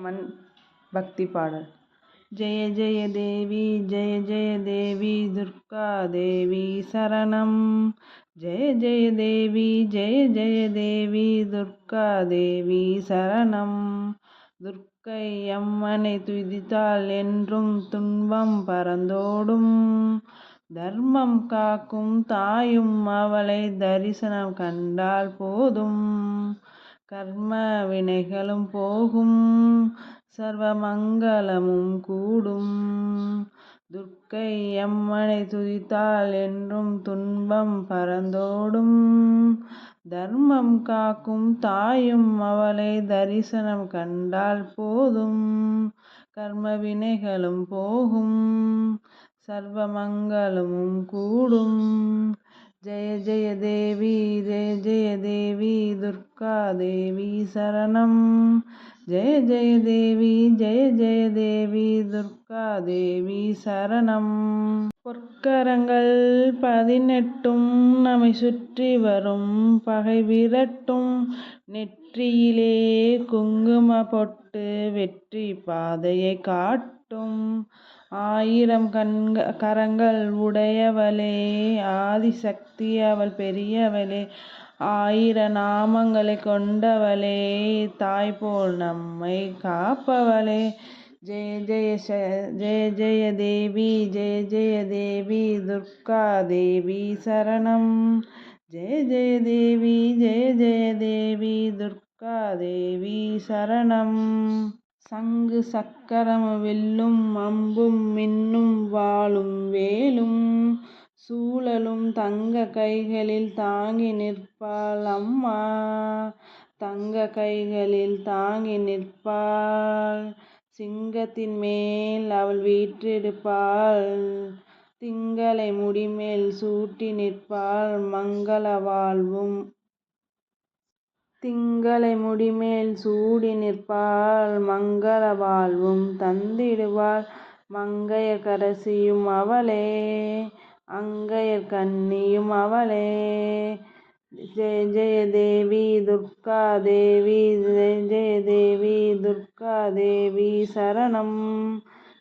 அம்மன் பக்தி பாடல். ஜெய ஜெய தேவி ஜெய ஜெய தேவி துர்கா தேவி சரணம். ஜெய ஜெய தேவி ஜெய ஜெய தேவி துர்கா தேவி சரணம். துர்க்கை அம்மனை துதித்தால் என்றும் துன்பம் பறந்தோடும் தர்மம் காக்கும் தாயும் அவளை தரிசனம் கண்டால் போதும். கர்ம வினைகளும் போகும். சர்வமங்கலமும் கூடும். துர்க்கை அம்மனை துதித்தால் என்றும் துன்பம் பறந்தோடும் தர்மம் காக்கும் தாயும் அவளை தரிசனம் கண்டால் போதும். கர்ம வினைகளும் போகும். சர்வமங்கலமும் கூடும். ஜெய ஜெய தேவி ஜெய ஜெய தேவி துர்கா தேவி சரணம். ஜெய ஜெய தேவி ஜெய ஜெய தேவி துர்கா தேவி சரணம். பொற்கரங்கள் பதினெட்டும் நம்மை சுற்றி வரும் பகை விரட்டும். நெற்றியிலே குங்கும பொட்டு வெற்றி பாதையை காட்டும். ஆயிரம் கண்க கரங்கள் உடையவளே ஆதிசக்தி அவள் பெரியவளே ஆயிர நாமங்களை கொண்டவளே தாய் போல் நம்மை காப்பவளே. ஜெய ஜெய ஜெய ஜெய தேவி ஜெய ஜெய தேவி துர்கா தேவி சரணம். ஜெய ஜெய தேவி ஜெய ஜெய தேவி துர்கா தேவி சரணம். சங்கு சக்கரம் வெல்லும் அம்பும் மின்னும் வாளும் வேலும் சூழலும் தங்க கைகளில் தாங்கி நிற்பாள் அம்மா. தங்க கைகளில் தாங்கி நிற்பாள் சிங்கத்தின் மேல் அவள் வீற்றிருப்பாள். திங்களை முடிமேல் சூட்டி நிற்பாள் மங்கள வாழ்வும் திங்களை முடிமேல் சூடி நிற்பாள் மங்கள வாழ்வும் தந்திடுவாள் மங்கையர்க்கரசியும் அவளே அங்கையர் கன்னியும் அவளே. ஜெய ஜெய தேவி துர்கா தேவி ஜெய ஜெய தேவி துர்கா தேவி சரணம்.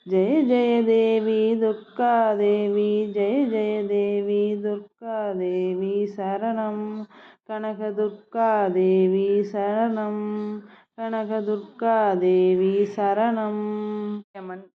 ஜெய ஜெய தேவி துர்கா தேவி ஜெய ஜெய தேவி துர்கா தேவி சரணம். கனகதுர்கா தேவி சரணம். கனகதுர்கா தேவி சரணம். அம்மன்